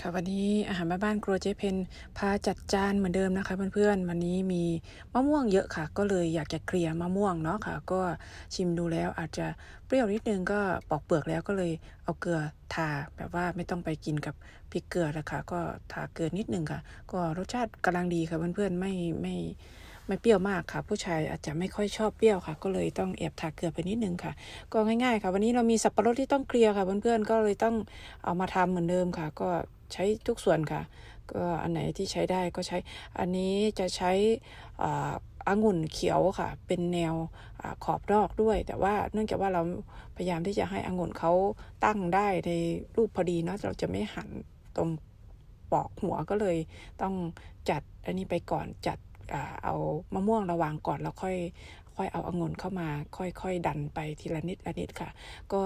ค่ะวันนี้อาหารบ้านๆครัวเจ๊เพนพาจัดจานเหมือนเดิมนะคะเพื่อนๆวันนี้มีมะม่วงเยอะค่ะ ก็เลยอยากจะเคลียร์มะม่วงเนาะค่ะ ก็ชิมดูแล้วอาจจะเปรี้ยวนิดนึงก็ปอกเปลือกแล้วก็เลยเอาเกลือทาแบบว่าไม่ต้องไปกินกับพริกเกลือล้วค่ะ ก็ทาเกลือนิดนึงค่ะ ก็รสชาติกำลังดีค่ะเพื่อนๆไม่ไม่ไม่เปรี้ยวมากค่ะ ผู้ชายอาจจะไม่ค่อยชอบเปรี้ยวค่ะ ก็เลยต้องแอบทาเกลือไปนิดนึงค่ะ ก็ง่ายๆค่ะ วันนี้เรามีสับปะรดที่ต้องเคลียร์ค่ะเพื่อนๆก็เลยต้องเอามาทำเหมือนเดิมค่ะ ก็ ใช้ทุกส่วนค่ะ ก็อันไหนที่ใช้ได้ก็ใช้ อันนี้จะใช้อ่างุ่นเขียวค่ะ เป็นแนวอขอบนอกด้วย แต่ว่าเนื่องจากว่าเราพยายามที่จะให้องุ่นเขาตั้งได้ในรูปพอดีเนาะเราจะไม่หันตรงปอกหัวก็เลย ต้องจัดอันนี้ไปก่อนจัดอเอามะม่วงระวางก่อนแล้วค่อยค่อยเอาองุ่นเข้ามา ค่อยๆ ดันไปทีละนิดละนิดค่ะ ก็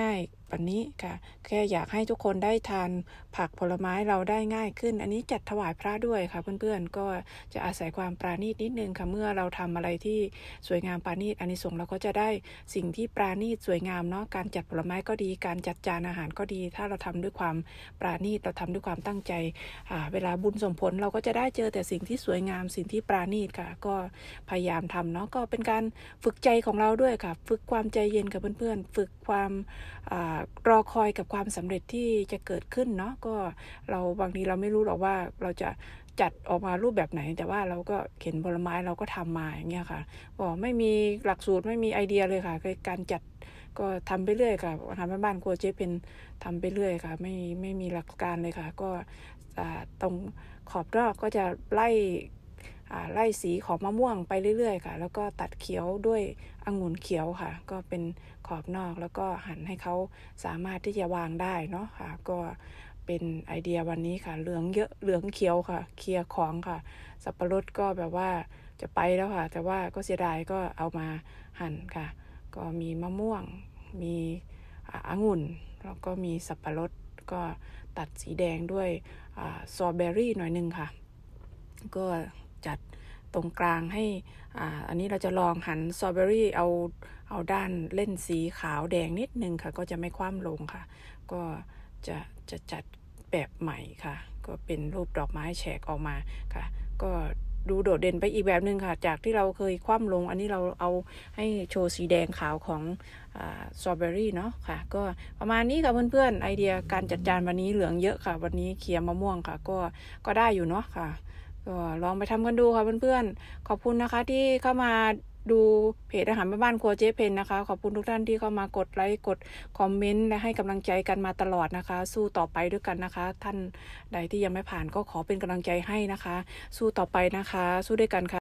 ง่ายๆวันนี้ค่ะ แค่อยากให้ทุกคนได้ทานผักผลไม้เราได้ง่ายขึ้น อันนี้จัดถวายพระด้วยค่ะ เพื่อนๆ ก็จะอาศัยความปราณีตนิดนึงค่ะ เมื่อเราทำอะไรที่สวยงามปราณีตอันนี้ส่งเราก็จะได้สิ่งที่ปราณีตสวยงามเนาะ การจัดผลไม้ก็ดี การจัดจานอาหารก็ดี ถ้าเราทำด้วยความปราณีตเราทำด้วยความตั้งใจอ่าเวลาบุญสมผลเราก็จะได้เจอแต่สิ่งที่สวยงาม สิ่งที่ปราณีตค่ะ ก็พยายามทำเนาะ ก็เป็นการฝึกใจของเราด้วยค่ะ ฝึกความใจเย็นกับเพื่อนๆ ฝึกความอรอคอยกับความสำเร็จที่จะเกิดขึ้นเนาะก็เราบางทีเราไม่รู้หรอกว่าเราจะจัดออกมารูปแบบไหน แต่ว่าเราก็เข็นผลไม้เราก็ทำมาอย่างเงี้ยค่ะก็ไม่มีหลักสูตรไม่มีไอเดียเลยค่ะการจัดก็ทำไปเรื่อยค่ะทำบ้านๆครัวเจ๊เป็นทำไปเรื่อยค่ะ ไม่ไม่มีหลักการเลยค่ะ ก็ตรงขอบนอกก็จะไล่ ไล่สีของมะม่วงไปเรื่อยๆ ค่ะ แล้วก็ตัดเขียวด้วยองุ่นเขียวค่ะ ก็เป็นขอบนอกแล้วก็หั่นให้เขาสามารถที่จะวางได้เนาะค่ะ ก็เป็นไอเดียวันนี้ค่ะ เหลืองเยอะเหลืองเขียวค่ะ เคลียร์ของค่ะ สับปะรดก็แบบว่าจะไปแล้วค่ะ แต่ว่าก็เสียดายก็เอามาหั่นค่ะ ก็มีมะม่วง มีองุ่น แล้วก็มีสับปะรดก็ตัดสีแดงด้วยสตรอเบอรี่หน่อยหนึงค่ะ ก็ จัดตรงกลางให้อ่าอันนี้เราจะลองหันสตรอเบอรี่เอาเอาด้านเล่นสีขาวแดงนิดนึงค่ะ ก็จะไม่คว่ำลงค่ะ ก็จะจะจัดแบบใหม่ค่ะ ก็เป็นรูปดอกไม้แฉกออกมาค่ะ ก็ดูโดดเด่นไปอีกแบบหนึ่งค่ะ จากที่เราเคยคว่ำลง อันนี้เราเอาให้โชว์สีแดงขาวของสตรอเบอรี่เนาะค่ะ ก็ประมาณนี้ค่ะเพื่อนๆ ไอเดียการจัดจานวันนี้เหลืองเยอะค่ะ วันนี้เคียร์มะม่วงค่ะ ก็ก็ได้อยู่เนาะค่ะ ก็ลองไปทำกันดูค่ะเพื่อนๆ ขอบคุณนะคะที่เข้ามาดูเพจอาหารบ้านๆครัวเจ๊เพนนะคะ ขอบคุณทุกท่านที่เข้ามากดไลค์กดคอมเมนต์และให้กำลังใจกันมาตลอดนะคะ สู้ต่อไปด้วยกันนะคะ ท่านใดที่ยังไม่ผ่านก็ขอเป็นกำลังใจให้นะคะ สู้ต่อไปนะคะ สู้ด้วยกันค่ะ